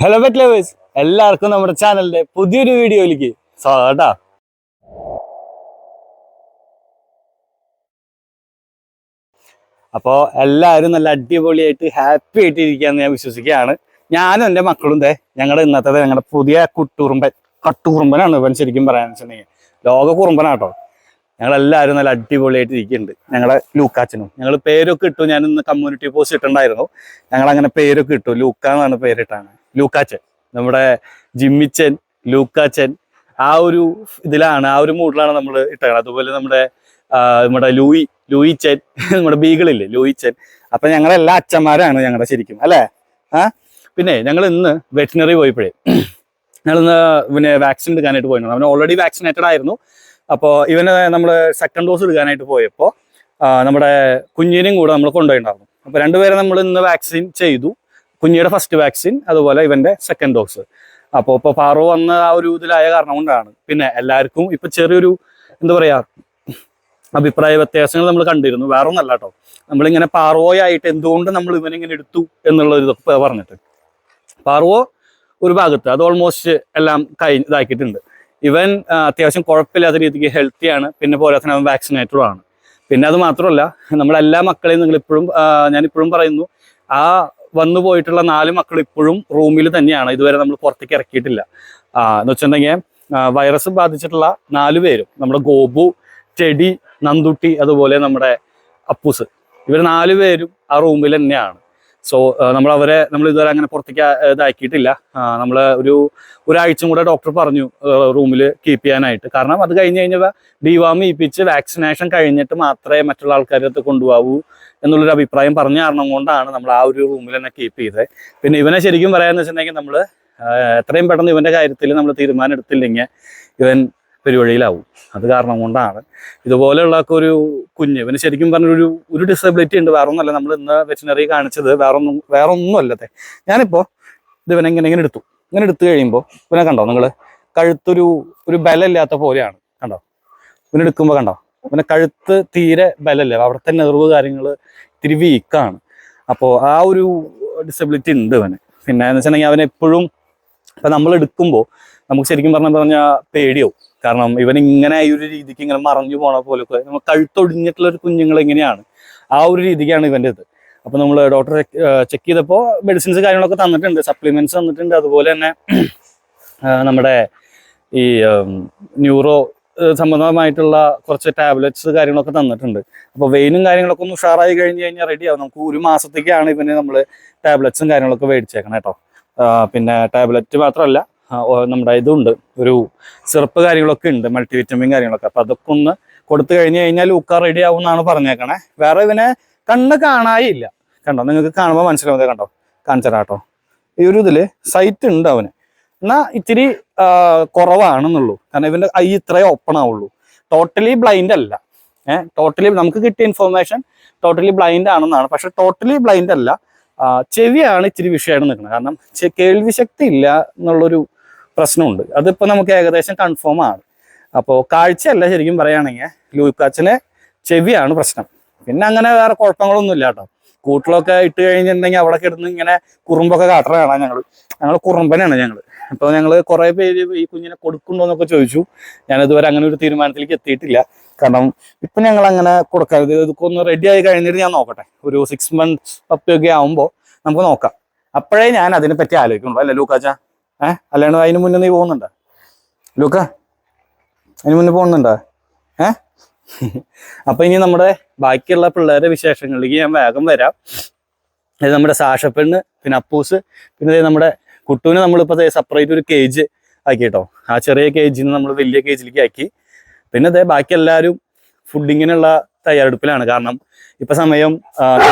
Hello pet lovers എല്ലാവർക്കും നമ്മുടെ ചാനലിന്റെ പുതിയൊരു വീഡിയോയിലേക്ക് സ്വാഗതം അപ്പോൾ എല്ലാവരും നല്ല അടിപൊളിയായിട്ട് ഹാപ്പി ആയിട്ട് ഇരിക്കാന്ന് ഞാൻ വിശ്വസിക്കുകയാണ്. ഞാനും എന്റെ മക്കളും ദേ ഞങ്ങളുടെ ഇന്നത്തെ ഞങ്ങളുടെ പുതിയ കുട്ടുറുമ്പൻ കട്ടുകുറുമ്പനാണ് ഇവൻ ശരിക്കും പറയാന്ന് വെച്ചിട്ടുണ്ടെങ്കിൽ. ലോക കുറുമ്പനാട്ടോ. ഞങ്ങളെല്ലാവരും നല്ല അടിപൊളിയായിട്ട് ഇരിക്കുന്നുണ്ട്. ഞങ്ങളുടെ ലൂക്കാച്ചനും. ഞങ്ങൾ പേരൊക്കെ ഇട്ടു. ഞാൻ ഇന്ന് കമ്മ്യൂണിറ്റി പോസ്റ്റ് ഇട്ടുണ്ടായിരുന്നു ഞങ്ങൾ അങ്ങനെ പേരൊക്കെ ഇട്ടു. ലൂക്ക എന്നാണ് പേരിട്ടാണ് ലൂക്കാച്ചൻ. നമ്മുടെ ജിമ്മിച്ചൻ ലൂക്കാച്ചൻ. ആ ഒരു ഇതിലാണ് ആ ഒരു മൂഡിലാണ് നമ്മൾ ഇട്ടത് അതുപോലെ നമ്മുടെ നമ്മുടെ ലൂയി ലൂയിച്ചൻ നമ്മുടെ ബീഗിളില്ലേ ലൂയിച്ചൻ. അപ്പൊ ഞങ്ങളെല്ലാ അച്ഛന്മാരാണ് ഞങ്ങളുടെ ശരിക്കും അല്ലേ? ആ? പിന്നെ ഞങ്ങൾ ഇന്ന് വെറ്റിനറി പോയപ്പോഴേ ഞങ്ങൾ ഇന്ന് പിന്നെ വാക്സിൻ എടുക്കാനായിട്ട് പോയിരുന്നു. അവൻ ഓൾറെഡി വാക്സിനേറ്റഡ് ആയിരുന്നു. അപ്പോൾ ഇവന് നമ്മൾ സെക്കൻഡ് ഡോസ് എടുക്കാനായിട്ട് പോയപ്പോൾ നമ്മുടെ കുഞ്ഞിനെയും കൂടെ നമ്മൾ കൊണ്ടുപോയിട്ടുണ്ടായിരുന്നു അപ്പോൾ രണ്ടുപേരെ നമ്മൾ ഇന്ന് വാക്സിൻ ചെയ്തു. കുഞ്ഞിയുടെ ഫസ്റ്റ് വാക്സിൻ അതുപോലെ ഇവന്റെ സെക്കൻഡ് ഡോസ് അപ്പോൾ ഇപ്പോൾ പാറു വന്ന ആ ഒരു ഇതിലായ കാരണം കൊണ്ടാണ്. പിന്നെ എല്ലാവർക്കും ഇപ്പൊ ചെറിയൊരു എന്താ പറയാ അഭിപ്രായ വ്യത്യാസങ്ങൾ നമ്മൾ കണ്ടിരുന്നു. വേറെ ഒന്നല്ല കേട്ടോ നമ്മളിങ്ങനെ പാർവോയായിട്ട് എന്തുകൊണ്ട് നമ്മൾ ഇവനിങ്ങനെ എടുത്തു എന്നുള്ള ഒരു പറഞ്ഞിട്ട്. പാർവോ ഒരു ഭാഗത്ത് അത് ഓൾമോസ്റ്റ് എല്ലാം കൈ ഇതാക്കിയിട്ടുണ്ട്. ഇവൻ അത്യാവശ്യം കുഴപ്പമില്ലാത്ത രീതിക്ക് ഹെൽത്തിയാണ് പിന്നെ പോലെ തന്നെ അവൻ വാക്സിനേറ്റഡും ആണ്. പിന്നെ അത് മാത്രമല്ല നമ്മളെല്ലാ മക്കളെയും നിങ്ങൾ ഇപ്പോഴും ഞാനിപ്പോഴും പറയുന്നു ആ വന്നു പോയിട്ടുള്ള നാല് മക്കൾ ഇപ്പോഴും റൂമിൽ തന്നെയാണ്. ഇതുവരെ നമ്മൾ പുറത്തേക്ക് ഇറക്കിയിട്ടില്ല. എന്ന് വെച്ചിട്ടുണ്ടെങ്കിൽ വൈറസ് ബാധിച്ചിട്ടുള്ള നാല് പേരും നമ്മുടെ ഗോപു ചെടി നന്ദുട്ടി അതുപോലെ നമ്മുടെ അപ്പൂസ്. ഇവർ നാല് പേരും ആ റൂമിൽ തന്നെയാണ്. സോ നമ്മൾ അവരെ നമ്മൾ ഇതുവരെ അങ്ങനെ പുറത്തേക്ക് ഇതാക്കിയിട്ടില്ല. നമ്മൾ ഒരു ഒരാഴ്ചയും കൂടെ ഡോക്ടർ പറഞ്ഞു റൂമിൽ കീപ്പ് ചെയ്യാനായിട്ട്. കാരണം അത് കഴിഞ്ഞ് കഴിഞ്ഞാൽ ഡിവാം ഈപ്പിച്ച് വാക്സിനേഷൻ കഴിഞ്ഞിട്ട് മാത്രമേ മറ്റുള്ള ആൾക്കാരെ അടുത്ത് കൊണ്ടുപോകൂ. എന്നുള്ളൊരു അഭിപ്രായം പറഞ്ഞ കാരണം കൊണ്ടാണ് നമ്മൾ ആ ഒരു റൂമിൽ തന്നെ കീപ്പ് ചെയ്തത്. പിന്നെ ഇവനെ ശരിക്കും പറയാന്ന് വെച്ചിട്ടുണ്ടെങ്കിൽ നമ്മൾ എത്രയും പെട്ടെന്ന് ഇവന്റെ കാര്യത്തിൽ നമ്മൾ തീരുമാനം എടുത്തില്ലെങ്കിൽ ഇവൻ പെരുവഴിയിലാവും. അത് കാരണം കൊണ്ടാണ്. ഇതുപോലെയുള്ള ഒരു കുഞ്ഞ് ഇവന് ശരിക്കും പറഞ്ഞൊരു ഒരു ഡിസബിലിറ്റി ഉണ്ട്. വേറെ ഒന്നല്ല നമ്മൾ ഇന്ന് വെറ്റിനറി കാണിച്ചത് വേറെ ഒന്നും വേറെ ഒന്നും അല്ലത്തെ ഞാനിപ്പോ ഇത് ഇവനെ ഇങ്ങനെ ഇങ്ങനെ എടുത്തു. ഇങ്ങനെ എടുത്തു കഴിയുമ്പോൾ ഇവനെ കണ്ടോ? നിങ്ങൾ കഴുത്തൊരു ഒരു ബലമില്ലാത്ത പോലെയാണ്. കണ്ടോ? ഇവനെടുക്കുമ്പോ കണ്ടോ? ഇവനെ കഴുത്ത് തീരെ ബലമില്ല. അവിടുത്തെ നെറിവ് കാര്യങ്ങൾ ഇത്തിരി വീക്കാണ് അപ്പോൾ ആ ഒരു ഡിസബിലിറ്റി ഉണ്ട് അവന്. പിന്നെ എന്ന് വെച്ചിട്ടുണ്ടെങ്കിൽ അവൻ എപ്പോഴും ഇപ്പം നമ്മൾ എടുക്കുമ്പോൾ നമുക്ക് ശരിക്കും പറഞ്ഞ പറഞ്ഞാൽ പേടിയാവും. കാരണം ഇവൻ ഇങ്ങനെ ഈ ഒരു രീതിക്ക് ഇങ്ങനെ മറഞ്ഞു പോണ പോലൊക്കെ നമ്മൾ കഴുത്തൊടിഞ്ഞിട്ടുള്ള ഒരു കുഞ്ഞുങ്ങൾ എങ്ങനെയാണ്? ആ ഒരു രീതിക്കാണ് ഇവന്റെ ഇത്. അപ്പോൾ നമ്മൾ ഡോക്ടർ ചെക്ക് ചെയ്തപ്പോൾ മെഡിസിൻസ് കാര്യങ്ങളൊക്കെ തന്നിട്ടുണ്ട്. സപ്ലിമെന്റ്സ് തന്നിട്ടുണ്ട്. അതുപോലെ തന്നെ നമ്മുടെ ഈ ന്യൂറോ സംബന്ധമായിട്ടുള്ള കുറച്ച് ടാബ്ലറ്റ്സ് കാര്യങ്ങളൊക്കെ തന്നിട്ടുണ്ട്. അപ്പോൾ വെയിനും കാര്യങ്ങളൊക്കെ ഒന്ന് ഉഷാറായി കഴിഞ്ഞ് കഴിഞ്ഞാൽ റെഡി ആവും. നമുക്ക് ഒരു മാസത്തേക്കാണ് ഇവന് നമ്മൾ ടാബ്ലറ്റ്സും കാര്യങ്ങളൊക്കെ മേടിച്ചേക്കണം കേട്ടോ പിന്നെ ടാബ്ലറ്റ് മാത്രമല്ല നമ്മുടെ ഇതുണ്ട്. ഒരു സിറപ്പ് കാര്യങ്ങളൊക്കെ ഉണ്ട് മൾട്ടി വിറ്റമിൻ കാര്യങ്ങളൊക്കെ. അപ്പൊ അതൊക്കെ ഒന്ന് കൊടുത്തു കഴിഞ്ഞ് കഴിഞ്ഞാൽ ഉക്ക റെഡി ആവും എന്നാണ് പറഞ്ഞേക്കണേ. വേറെ ഇവനെ കണ്ണ് കാണായില്ല. കണ്ടോ? നിങ്ങൾക്ക് കാണുമ്പോൾ മനസ്സിലാവുന്നത് കണ്ടോ? കാണിച്ചരാട്ടോ ഈ ഒരു ഇതിൽ സൈറ്റ് ഉണ്ട് അവന്. എന്നാ ഇത്തിരി കുറവാണെന്നുള്ളൂ. കാരണം ഇവന്റെ ഐ ഇത്രേ ഓപ്പൺ ആവുള്ളൂ. ടോട്ടലി ബ്ലൈൻഡ് അല്ല. ഏഹ് ടോട്ടലി നമുക്ക് കിട്ടിയ ഇൻഫോർമേഷൻ ടോട്ടലി ബ്ലൈൻഡ് ആണെന്നാണ്. പക്ഷെ ടോട്ടലി ബ്ലൈൻഡ് അല്ല. ചെവിയാണ് ഇത്തിരി വിഷയമാണ് നിൽക്കുന്നത്. കാരണം കേൾവി ശക്തി ഇല്ല എന്നുള്ളൊരു പ്രശ്നമുണ്ട്. അതിപ്പോ നമുക്ക് ഏകദേശം കൺഫേം ആണ്. അപ്പോ കാഴ്ചയല്ല ശരിക്കും പറയുകയാണെങ്കിൽ. ലൂക്കാച്ചന് ചെവിയാണ് പ്രശ്നം. പിന്നെ അങ്ങനെ വേറെ കുഴപ്പങ്ങളൊന്നും ഇല്ല കേട്ടോ. കൂട്ടിലൊക്കെ ഇട്ട് കഴിഞ്ഞിട്ടുണ്ടെങ്കിൽ അവിടെ കിടന്ന് ഇങ്ങനെ കുറുമ്പൊക്കെ കാട്ടറാണ് ഞങ്ങൾ ഞങ്ങൾ കുറുമ്പനാണ് ഞങ്ങൾ അപ്പോൾ ഞങ്ങൾ കുറേ പേര് ഈ കുഞ്ഞിനെ കൊടുക്കുന്നുണ്ടോ എന്നൊക്കെ ചോദിച്ചു. ഞാൻ ഇതുവരെ അങ്ങനെ ഒരു തീരുമാനത്തിലേക്ക് എത്തിയിട്ടില്ല. കാരണം ഇപ്പൊ ഞങ്ങൾ അങ്ങനെ കൊടുക്കരുത്. ഇതൊക്കെ ഒന്ന് റെഡി ആയി കഴിഞ്ഞിട്ട് ഞാൻ നോക്കട്ടെ. ഒരു സിക്സ് മന്ത്സ് പപ്പിയൊക്കെ ആവുമ്പോൾ നമുക്ക് നോക്കാം. അപ്പോഴേ ഞാൻ അതിനെപ്പറ്റി ആലോചിക്കുള്ളൂ അല്ലേ ലൂക്കാച്ച ഏഹ് അല്ലാണ്ട് അതിന് മുന്നേ നീ പോകുന്നുണ്ടോ? ലൂക്ക? അതിന് മുന്നേ പോകുന്നുണ്ടോ? ഏഹ് അപ്പൊ ഇനി നമ്മുടെ ബാക്കിയുള്ള പിള്ളേരുടെ വിശേഷങ്ങളിലേക്ക് ഞാൻ വേഗം വരാം. നമ്മുടെ സാഷപ്പെണ്ണ് പിന്നെ അപ്പൂസ് പിന്നെ നമ്മുടെ കുട്ടൂന് നമ്മളിപ്പോൾ സെപ്പറേറ്റ് ഒരു കേജ് ആക്കി കേട്ടോ ആ ചെറിയ കേജിൽ നിന്ന് നമ്മൾ വലിയ കേജിലേക്ക് ആക്കി. പിന്നെ ദേ ബാക്കി എല്ലാവരും ഫുഡിങ്ങിനുള്ള തയ്യാറെടുപ്പിലാണ്. കാരണം ഇപ്പൊ സമയം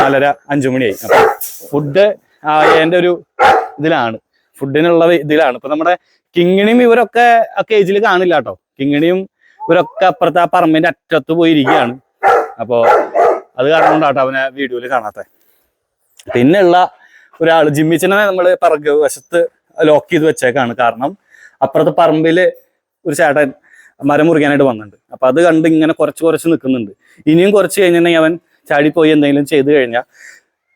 നാലര അഞ്ചു മണിയായി. അപ്പൊ ഫുഡ് എന്റെ ഒരു ഇതിലാണ്. ഫുഡിനുള്ള ഇതിലാണ്. ഇപ്പൊ നമ്മുടെ കിങ്ങിണിയും ഇവരൊക്കെ ആ കേജിൽ കാണില്ല കേട്ടോ കിങ്ങിണിയും ഇവരൊക്കെ അപ്പുറത്തെ ആ പറമ്പിന്റെ അറ്റത്ത് പോയിരിക്കുകയാണ്. അപ്പോൾ അപ്പോ അത് കാരണം കൊണ്ടാട്ടോ അവനെ വീഡിയോയിൽ കാണാത്ത. പിന്നെയുള്ള ഒരാൾ ജിമ്മിച്ചനെ നമ്മൾ പറക് വശത്ത് ലോക്ക് ചെയ്ത് വെച്ചേക്കാണ് കാരണം അപ്പുറത്തെ പറമ്പിൽ ഒരു ചേട്ടൻ മരം മുറിക്കാനായിട്ട് വന്നിട്ടുണ്ട്. അപ്പൊ അത് കണ്ട് ഇങ്ങനെ കുറച്ച് കുറച്ച് നിൽക്കുന്നുണ്ട് ഇനിയും കുറച്ച് കഴിഞ്ഞിട്ടുണ്ടെങ്കിൽ അവൻ ചാടിപ്പോയി എന്തെങ്കിലും ചെയ്തു കഴിഞ്ഞാൽ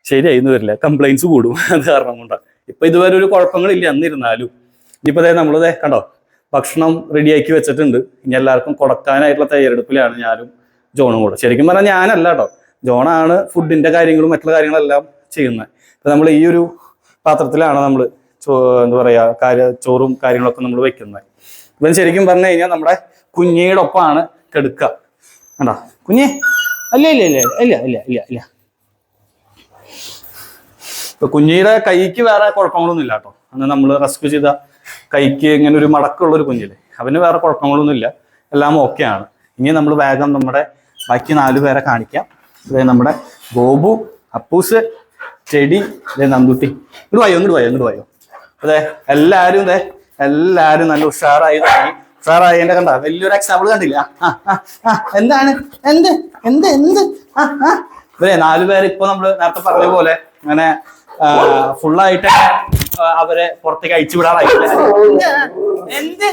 ശരിയായിരുന്നു വരില്ല. കംപ്ലൈൻസ് കൂടും. അത് കാരണം കൊണ്ടാണ് ഇപ്പൊ ഇതുവരെ ഒരു കുഴപ്പങ്ങളില്ല എന്നിരുന്നാലും. ഇനിയിപ്പോ അതായത് നമ്മളിതേ കണ്ടോ? ഭക്ഷണം റെഡിയാക്കി വെച്ചിട്ടുണ്ട്. ഇനി എല്ലാവർക്കും കൊടുക്കാനായിട്ടുള്ള തയ്യാറെടുപ്പിലാണ് ഞാനും ജോണും കൂടെ. ശരിക്കും പറഞ്ഞാൽ ഞാനല്ല കേട്ടോ. ജോണാണ് ഫുഡിന്റെ കാര്യങ്ങളും മറ്റുള്ള കാര്യങ്ങളെല്ലാം ചെയ്യുന്നത്. ഇപ്പൊ നമ്മൾ ഈ ഒരു പാത്രത്തിലാണ് നമ്മൾ എന്താ പറയുക കാര്യ ചോറും കാര്യങ്ങളൊക്കെ നമ്മൾ വെക്കുന്നത്. ഇവൻ ശരിക്കും പറഞ്ഞു കഴിഞ്ഞാൽ നമ്മുടെ കുഞ്ഞിയുടെ ഒപ്പമാണ് കെടുക്കുക കണ്ടോ? കുഞ്ഞേ? അല്ല ഇല്ല ഇല്ല ഇല്ല ഇല്ല ഇല്ല ഇല്ല. ഇപ്പൊ കുഞ്ഞിയുടെ കൈക്ക് വേറെ കുഴപ്പങ്ങളൊന്നും ഇല്ല കേട്ടോ. അന്ന് നമ്മൾ റെസ്ക്യൂ ചെയ്ത കൈക്ക് ഇങ്ങനെ ഒരു മടക്കമുള്ള ഒരു കുഞ്ഞില്ലേ. അവന് വേറെ കുഴപ്പങ്ങളൊന്നും ഇല്ല എല്ലാം ഓക്കെ ആണ്. ഇനി നമ്മൾ വേഗം നമ്മുടെ ബാക്കി നാലു പേരെ കാണിക്കാം. നമ്മുടെ ഗോപു അപ്പൂസ് ചെടി. നന്ദുട്ടി. ഇങ്ങോട്ട് വായോ ഇങ്ങോട്ട് വായോ ഇങ്ങോട്ട് വായോ. അതെ എല്ലാരും ഇതേ എല്ലാരും നല്ല ഉഷാറായി തുടങ്ങി. ഉഷാറായി. എന്റെ കണ്ട? വലിയൊരു എക്സാമ്പിൾ കണ്ടില്ല. എന്താണ്? എന്ത്? എന്ത്? എന്ത്. ഇവരെ പേര് ഇപ്പൊ നമ്മൾ നേരത്തെ പറഞ്ഞ പോലെ അങ്ങനെ ഫുള്ളായിട്ട് അവരെ പുറത്തേക്ക് അയച്ചു വിടാറായില്ല എന്ത്?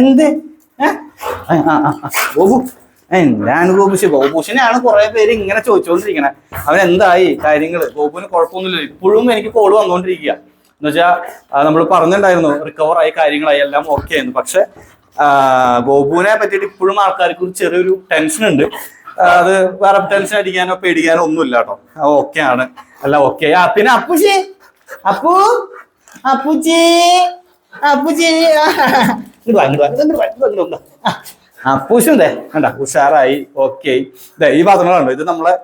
എന്ത്? എന്താണ് ഗോപുഷ് ഗോപുഷിനെയാണ് കുറെ പേര് ഇങ്ങനെ ചോദിച്ചുകൊണ്ടിരിക്കണേ അവൻ എന്തായി കാര്യങ്ങൾ? ഗോപുവിന് കുഴപ്പമൊന്നുമില്ല. ഇപ്പോഴും എനിക്ക് കോൾ വന്നുകൊണ്ടിരിക്കുക എന്ന് വെച്ചാൽ നമ്മൾ പറഞ്ഞിട്ടുണ്ടായിരുന്നു റിക്കവർ ആയി കാര്യങ്ങളായി എല്ലാം ഓക്കെ ആയിരുന്നു. പക്ഷെ ഗോപുവിനെ പറ്റിയിട്ട് ഇപ്പോഴും ആൾക്കാർക്ക് ഒരു ചെറിയൊരു ടെൻഷൻ ഉണ്ട്. അത് വേറെ ടെൻഷൻ അടിക്കാനോ പേടിക്കാനോ ഒന്നുമില്ല കേട്ടോ. ഓക്കെ ആണ്. അല്ല ഓക്കെ പിന്നെ അപ്പുജി അപ്പു? അപ്പുജി അപ്പുജി ആ, ദേ. കണ്ട? ഉഷാറായി. ഓക്കെ. ഇതേ ഈ പാത്രങ്ങളാണ് ഇത് നമ്മളെ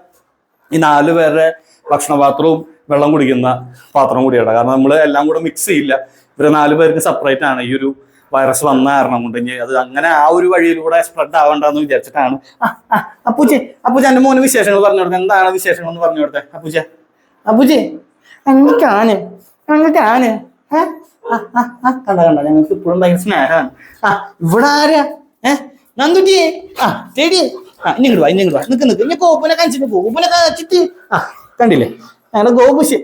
ഈ നാല് പേരുടെ ഭക്ഷണ പാത്രവും വെള്ളം കുടിക്കുന്ന പാത്രം കൂടിയാണ് കാരണം നമ്മൾ എല്ലാം കൂടെ മിക്സ് ചെയ്യില്ല. ഇവർ നാല് പേർക്ക് സെപ്പറേറ്റ് ആണ്. ഈ ഒരു വൈറസ് വന്ന കാരണം കൊണ്ട് ഇനി അത് അങ്ങനെ ആ ഒരു വഴിയിലൂടെ സ്പ്രെഡ് ആവണ്ടെന്ന് വിചാരിച്ചിട്ടാണ്. അപ്പൂജി അപ്പൂജി എന്റെ മോന് വിശേഷങ്ങൾ പറഞ്ഞു കൊടുത്തത് എന്താണ് വിശേഷങ്ങൾ എന്ന് പറഞ്ഞു കൊടുത്തേ അപ്പൂജ അപ്പൂച്ചി ഞങ്ങൾക്കാണ് ഞങ്ങൾക്കാണ് ഏഹ് കണ്ട കണ്ട? ഞങ്ങൾക്ക് ഇപ്പോഴും ഭയങ്കര സ്നേഹമാണ്. ആ ഇവിടെ ആരാ? ഏ? നന്ദുട്ടി ആ തേടി. ആ ഇങ്ങോട്ട് വാ ഇങ്ങോട്ട് വാ. നിക്ക് നിക്ക്. ഇനി ഗോപുനെ കാണിച്ചിട്ട് ഗോപുനെ കാണിച്ചിട്ട് ആ കണ്ടില്ലേ? ഞങ്ങളുടെ ഗോപുശ്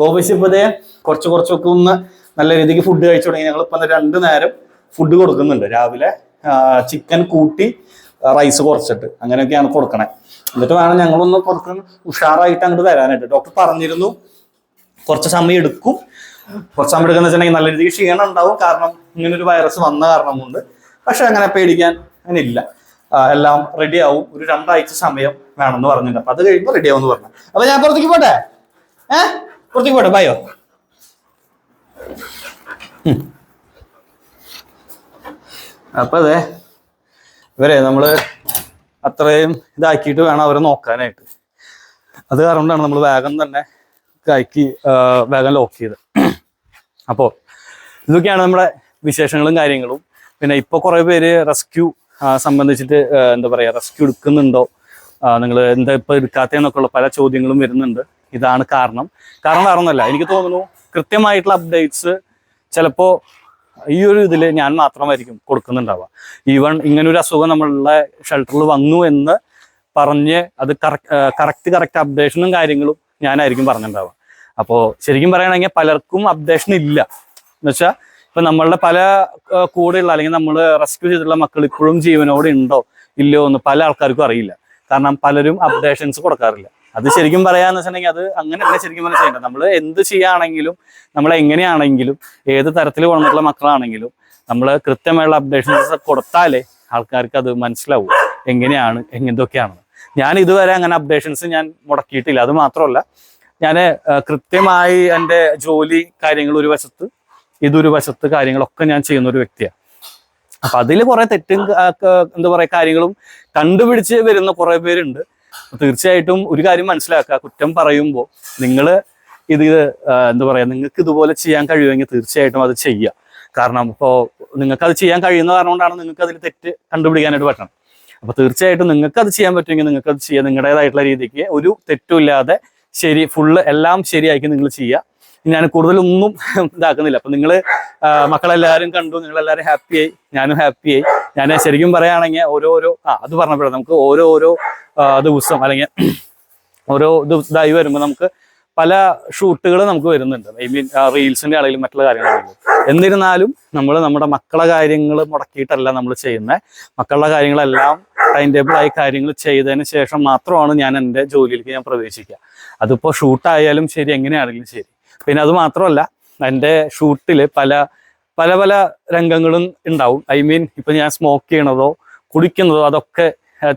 ഗോപുശ് ഇപ്പൊ ദേ കുറച്ച് കുറച്ചൊക്കെ ഒന്ന് നല്ല രീതിക്ക് ഫുഡ് കഴിച്ചു തുടങ്ങി. ഞങ്ങൾ ഇപ്പൊ രണ്ട് നേരം ഫുഡ് കൊടുക്കുന്നുണ്ട്. രാവിലെ ചിക്കൻ കൂട്ടി റൈസ് കുറച്ചിട്ട്. അങ്ങനെയൊക്കെയാണ് കൊടുക്കണേ. എന്നിട്ട് വേണം ഞങ്ങളൊന്ന് കുറച്ച് ഉഷാറായിട്ട് അങ്ങോട്ട് വരാനായിട്ട്. ഡോക്ടർ പറഞ്ഞിരുന്നു കുറച്ച് സമയം എടുക്കും. കുറച്ച് സമയം എടുക്കുന്ന വെച്ചിട്ടുണ്ടെങ്കിൽ നല്ല രീതിക്ക് ക്ഷീണം ഉണ്ടാവും. കാരണം ഇങ്ങനൊരു വൈറസ് വന്ന കാരണം കൊണ്ട് പക്ഷെ അങ്ങനെ പേടിക്കാൻ അങ്ങനെ ഇല്ല. എല്ലാം റെഡി ആവും. ഒരു രണ്ടാഴ്ച സമയം വേണമെന്ന് പറഞ്ഞിട്ടുണ്ട്. അപ്പൊ അത് കഴിയുമ്പോൾ റെഡി ആവും എന്ന് പറഞ്ഞു. അപ്പൊ ഞാൻ പുറത്തേക്ക് പോട്ടെ? ഏ? പുറത്തേക്ക് പോട്ടെ? ബയോ അപ്പൊ അതെ ഇവരെ നമ്മൾ അത്രയും ഇതാക്കിയിട്ട് വേണം അവരെ നോക്കാനായിട്ട്. അത് കാരണം കൊണ്ടാണ് നമ്മൾ വേഗം തന്നെ കൈക്ക് ആ, വേഗം ലോക്ക് ചെയ്ത് അപ്പോൾ ഇതൊക്കെയാണ് നമ്മുടെ വിശേഷങ്ങളും കാര്യങ്ങളും. പിന്നെ ഇപ്പൊ കുറെ പേര് റെസ്ക്യൂ സംബന്ധിച്ചിട്ട് എന്താ പറയാ റെസ്ക്യൂ എടുക്കുന്നുണ്ടോ? നിങ്ങൾ എന്താ ഇപ്പൊ എടുക്കാത്തതെന്നൊക്കെ ഉള്ള പല ചോദ്യങ്ങളും വരുന്നുണ്ട്. ഇതാണ് കാരണം. കാരണം വേറെ എനിക്ക് തോന്നുന്നു കൃത്യമായിട്ടുള്ള അപ്ഡേറ്റ്സ് ചിലപ്പോ ഈ ഒരു ഇതിൽ ഞാൻ മാത്രമായിരിക്കും കൊടുക്കുന്നുണ്ടാവുക. ഈവൺ ഇങ്ങനെ ഒരു അസുഖം നമ്മളുടെ ഷെൽട്ടറിൽ വന്നു എന്ന് പറഞ്ഞ് അത് കറക്റ്റ് കറക്റ്റ് അപ്ഡേഷനും കാര്യങ്ങളും ഞാനായിരിക്കും പറഞ്ഞിട്ടുണ്ടാവുക. അപ്പോൾ ശരിക്കും പറയുകയാണെങ്കിൽ പലർക്കും അപ്ഡേഷൻ ഇല്ല. എന്നുവെച്ചാൽ ഇപ്പൊ നമ്മളുടെ പല കൂടെയുള്ള അല്ലെങ്കിൽ നമ്മൾ റെസ്ക്യൂ ചെയ്തിട്ടുള്ള മക്കൾ ഇപ്പോഴും ജീവനോടെ ഉണ്ടോ? ഇല്ലയോ എന്ന് പല ആൾക്കാർക്കും അറിയില്ല. കാരണം പലരും അപ്ഡേഷൻസ് കൊടുക്കാറില്ല. അത് ശരിക്കും പറയാന്ന് വെച്ചിട്ടുണ്ടെങ്കിൽ അത് അങ്ങനെയല്ല ശരിക്കും പറഞ്ഞാൽ ചെയ്യേണ്ടത്. നമ്മൾ എന്ത് ചെയ്യുകയാണെങ്കിലും നമ്മൾ എങ്ങനെയാണെങ്കിലും ഏത് തരത്തിൽ വളർന്നിട്ടുള്ള മക്കളാണെങ്കിലും നമ്മൾ കൃത്യമായുള്ള അപ്ഡേഷൻസ് കൊടുത്താലേ ആൾക്കാർക്ക് അത് മനസ്സിലാവും. എങ്ങനെയാണ് എങ്ങനെയൊക്കെയാണെന്ന് ഞാൻ ഇതുവരെ അങ്ങനെ അപ്ഡേഷൻസ് ഞാൻ മുടക്കിയിട്ടില്ല. അത് മാത്രമല്ല ഞാൻ കൃത്യമായി എന്റെ ജോലി കാര്യങ്ങൾ ഒരു വശത്ത് ഇതൊരു വശത്ത് കാര്യങ്ങളൊക്കെ ഞാൻ ചെയ്യുന്ന ഒരു വ്യക്തിയാണ് അപ്പൊ അതിൽ കുറെ തെറ്റും എന്താ പറയാ കാര്യങ്ങളും കണ്ടുപിടിച്ച് വരുന്ന കുറെ പേരുണ്ട്. തീർച്ചയായിട്ടും ഒരു കാര്യം മനസ്സിലാക്കുക. കുറ്റം പറയുമ്പോൾ നിങ്ങൾ ഇത് എന്താ പറയാ നിങ്ങൾക്ക് ഇതുപോലെ ചെയ്യാൻ കഴിയുമെങ്കിൽ തീർച്ചയായിട്ടും അത് ചെയ്യുക കാരണം ഇപ്പോൾ നിങ്ങൾക്ക് അത് ചെയ്യാൻ കഴിയുന്ന കാരണം കൊണ്ടാണ് നിങ്ങൾക്ക് അതിൽ തെറ്റ് കണ്ടുപിടിക്കാനായിട്ട് പറ്റണം അപ്പൊ തീർച്ചയായിട്ടും നിങ്ങൾക്ക് അത് ചെയ്യാൻ പറ്റുമെങ്കിൽ നിങ്ങൾക്ക് അത് ചെയ്യാം. നിങ്ങളുടേതായിട്ടുള്ള രീതിക്ക് ഒരു തെറ്റുമില്ലാതെ ശരി ഫുള്ള് എല്ലാം ശരിയാക്കി നിങ്ങൾ ചെയ്യുക ഞാൻ കൂടുതലൊന്നും ഇതാക്കുന്നില്ല. അപ്പൊ നിങ്ങൾ മക്കളെല്ലാരും കണ്ടു നിങ്ങളെല്ലാവരും ഹാപ്പിയായി ഞാനും ഹാപ്പിയായി ഞാൻ ശരിക്കും പറയുകയാണെങ്കിൽ ഓരോരോ ആ അത് പറഞ്ഞപ്പോഴാണ് നമുക്ക് ഓരോരോ ദിവസം അല്ലെങ്കിൽ ഓരോ ഇതായി വരുമ്പോൾ നമുക്ക് പല ഷൂട്ടുകൾ നമുക്ക് വരുന്നുണ്ട്. ഐ മീൻ റീൽസിന്റെ ആണെങ്കിലും മറ്റുള്ള കാര്യങ്ങളാണെങ്കിലും. എന്നിരുന്നാലും നമ്മൾ നമ്മുടെ മക്കളെ കാര്യങ്ങൾ മുടക്കിയിട്ടല്ല നമ്മൾ ചെയ്യുന്നത് മക്കളുടെ കാര്യങ്ങളെല്ലാം ടൈം ആയി കാര്യങ്ങൾ ചെയ്തതിന് ശേഷം മാത്രമാണ് ഞാൻ എന്റെ ജോലിയിലേക്ക് ഞാൻ പ്രവേശിക്കുക. അതിപ്പോൾ ഷൂട്ടായാലും ശരി എങ്ങനെയാണെങ്കിലും ശരി. പിന്നെ അത് മാത്രമല്ല എന്റെ ഷൂട്ടിൽ പല പല പല രംഗങ്ങളും ഉണ്ടാവും. ഐ മീൻ ഇപ്പം ഞാൻ സ്മോക്ക് ചെയ്യണതോ കുടിക്കുന്നതോ അതൊക്കെ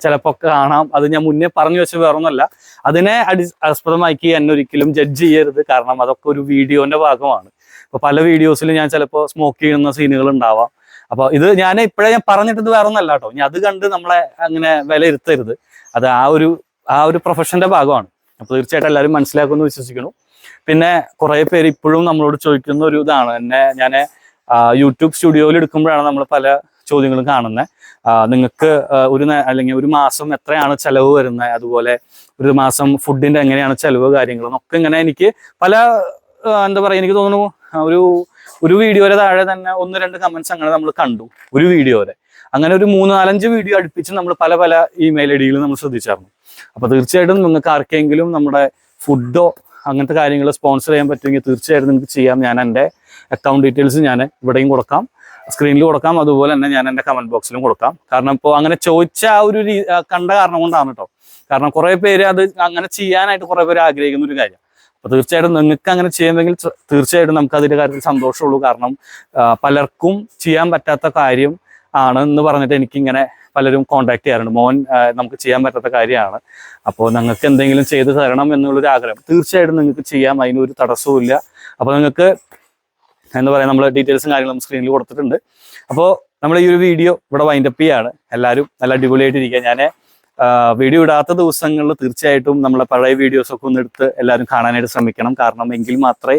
ചിലപ്പോൾ കാണാം. അത് ഞാൻ മുന്നേ പറഞ്ഞു വെച്ച വേറൊന്നുമല്ല അതിനെ അടി ആസ്പദമാക്കി എന്നെ ഒരിക്കലും ജഡ്ജ് ചെയ്യരുത്. കാരണം അതൊക്കെ ഒരു വീഡിയോന്റെ ഭാഗമാണ്. അപ്പോൾ പല വീഡിയോസിലും ഞാൻ ചിലപ്പോൾ സ്മോക്ക് ചെയ്യുന്ന സീനുകൾ ഉണ്ടാവാം. അപ്പോൾ ഇത് ഞാൻ ഇപ്പോഴേ ഞാൻ പറഞ്ഞിട്ടത് വേറെ ഒന്നല്ല കേട്ടോ ഞാൻ അത് കണ്ട് നമ്മളെ അങ്ങനെ വിലയിരുത്തരുത്. അത് ആ ഒരു ആ ഒരു പ്രൊഫഷന്റെ ഭാഗമാണ്. അപ്പൊ തീർച്ചയായിട്ടും എല്ലാവരും മനസ്സിലാക്കുമെന്ന് വിശ്വസിക്കുന്നു. പിന്നെ കുറെ പേര് ഇപ്പോഴും നമ്മളോട് ചോദിക്കുന്ന ഒരു ഇതാണ്. എന്നെ ഞാൻ യൂട്യൂബ് സ്റ്റുഡിയോയിൽ എടുക്കുമ്പോഴാണ് നമ്മൾ പല ചോദ്യങ്ങളും കാണുന്നത് നിങ്ങൾക്ക് ഒരു അല്ലെങ്കിൽ ഒരു മാസം എത്രയാണ് ചിലവ് വരുന്നത് അതുപോലെ ഒരു മാസം ഫുഡിന്റെ എങ്ങനെയാണ് ചെലവ് കാര്യങ്ങളും ഒക്കെ ഇങ്ങനെ എനിക്ക് പല എന്താ പറയാ എനിക്ക് തോന്നുന്നു ഒരു ഒരു വീഡിയോയുടെ താഴെ തന്നെ ഒന്ന് രണ്ട് കമന്റ്സ് അങ്ങനെ നമ്മൾ കണ്ടു ഒരു വീഡിയോയുടെ അങ്ങനെ ഒരു മൂന്ന് നാലഞ്ച് വീഡിയോ അടുപ്പിച്ച് നമ്മൾ പല പല ഇമെയിൽ ഐ ഡിയിൽ നമ്മൾ ശ്രദ്ധിച്ചായിരുന്നു അപ്പൊ തീർച്ചയായിട്ടും നിങ്ങൾക്ക് ആർക്കെങ്കിലും നമ്മുടെ ഫുഡോ അങ്ങനത്തെ കാര്യങ്ങൾ സ്പോൺസർ ചെയ്യാൻ പറ്റുമെങ്കിൽ തീർച്ചയായിട്ടും നിങ്ങൾക്ക് ചെയ്യാം. ഞാൻ എന്റെ അക്കൗണ്ട് ഡീറ്റെയിൽസ് ഞാൻ ഇവിടെയും കൊടുക്കാം. സ്ക്രീനിൽ കൊടുക്കാം. അതുപോലെ തന്നെ ഞാൻ എന്റെ കമന്റ് ബോക്സിലും കൊടുക്കാം. കാരണം ഇപ്പോൾ അങ്ങനെ ചോദിച്ച ആ ഒരു കണ്ട കാരണം കൊണ്ടാണ് കേട്ടോ കാരണം കുറേ പേര് അത് അങ്ങനെ ചെയ്യാനായിട്ട് കുറേ പേര് ആഗ്രഹിക്കുന്ന ഒരു കാര്യം. അപ്പോൾ തീർച്ചയായിട്ടും നിങ്ങൾക്ക് അങ്ങനെ ചെയ്യുമെങ്കിൽ തീർച്ചയായിട്ടും നമുക്ക് അതിന്റെ കാര്യത്തിൽ സന്തോഷമുള്ളൂ. കാരണം പലർക്കും ചെയ്യാൻ പറ്റാത്ത കാര്യം ആണ് എന്ന് പറഞ്ഞിട്ട് എനിക്കിങ്ങനെ പലരും കോണ്ടാക്ട് ചെയ്യാറുണ്ട്. മോൻ നമുക്ക് ചെയ്യാൻ പറ്റാത്ത കാര്യമാണ്. അപ്പോൾ നിങ്ങൾക്ക് എന്തെങ്കിലും ചെയ്ത് തരണം എന്നുള്ളൊരു ആഗ്രഹം. തീർച്ചയായിട്ടും നിങ്ങൾക്ക് ചെയ്യാം. അതിനൊരു തടസ്സവും ഇല്ല. അപ്പോൾ നിങ്ങൾക്ക് എന്താ പറയുക നമ്മൾ ഡീറ്റെയിൽസും കാര്യങ്ങളും സ്ക്രീനിൽ കൊടുത്തിട്ടുണ്ട്. അപ്പോൾ നമ്മൾ ഈ ഒരു വീഡിയോ ഇവിടെ വൈൻഡപ്പ് ചെയ്യാണ്. എല്ലാവരും നല്ല അടിപൊളിയായിട്ട് ഇരിക്കുക ഞാൻ വീഡിയോ ഇടാത്ത ദിവസങ്ങളിൽ തീർച്ചയായിട്ടും നമ്മളെ പഴയ വീഡിയോസൊക്കെ ഒന്ന് എടുത്ത് എല്ലാവരും കാണാനായിട്ട് ശ്രമിക്കണം. കാരണം എങ്കിൽ മാത്രമേ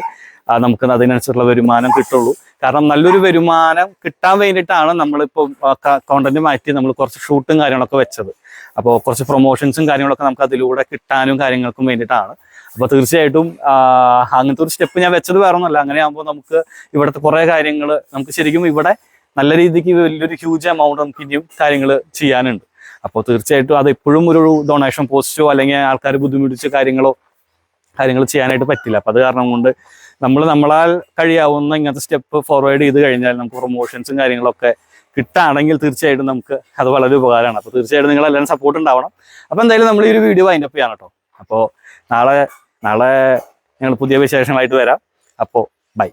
നമുക്ക് അതിനനുസരിച്ചുള്ള വരുമാനം കിട്ടുള്ളൂ. കാരണം നല്ലൊരു വരുമാനം കിട്ടാൻ വേണ്ടിയിട്ടാണ് നമ്മളിപ്പോൾ കോണ്ടന്റ് മാറ്റി നമ്മൾ കുറച്ച് ഷൂട്ടും കാര്യങ്ങളൊക്കെ വെച്ചത്. അപ്പോൾ കുറച്ച് പ്രൊമോഷൻസും കാര്യങ്ങളൊക്കെ നമുക്ക് അതിലൂടെ കിട്ടാനും കാര്യങ്ങൾക്കും വേണ്ടിയിട്ടാണ്. അപ്പോൾ തീർച്ചയായിട്ടും അങ്ങനത്തെ ഒരു സ്റ്റെപ്പ് ഞാൻ വെച്ചത് വേറെ ഒന്നുമല്ല അങ്ങനെ ആകുമ്പോൾ നമുക്ക് ഇവിടുത്തെ കുറേ കാര്യങ്ങൾ നമുക്ക് ശരിക്കും ഇവിടെ നല്ല രീതിക്ക് വലിയൊരു ഹ്യൂജ് എമൗണ്ട് നമുക്ക് ഇനിയും കാര്യങ്ങൾ ചെയ്യാനുണ്ട്. അപ്പോൾ തീർച്ചയായിട്ടും അത് എപ്പോഴും ഒരു ഡൊണേഷൻ പോസ്റ്റോ അല്ലെങ്കിൽ ആൾക്കാർ ബുദ്ധിമുട്ടിച്ച കാര്യങ്ങളോ കാര്യങ്ങൾ ചെയ്യാനായിട്ട് പറ്റില്ല. അപ്പം അത് കാരണം കൊണ്ട് നമ്മൾ നമ്മളാൽ കഴിയാവുന്ന ഇങ്ങനത്തെ സ്റ്റെപ്പ് ഫോർവേഡ് ചെയ്ത് കഴിഞ്ഞാൽ നമുക്ക് പ്രൊമോഷൻസും കാര്യങ്ങളൊക്കെ കിട്ടുകയാണെങ്കിൽ തീർച്ചയായിട്ടും നമുക്ക് അത് വളരെ ഉപകാരമാണ്. അപ്പോൾ തീർച്ചയായിട്ടും നിങ്ങൾ എല്ലാവരും സപ്പോർട്ട് ഉണ്ടാവണം. അപ്പോൾ എന്തായാലും നമ്മൾ ഈ ഒരു വീഡിയോ വൈൻഡപ്പ് ചെയ്യണം കേട്ടോ അപ്പോൾ നാളെ നാളെ ഞങ്ങൾ പുതിയ വിശേഷങ്ങളായിട്ട് വരാം. അപ്പോൾ ബൈ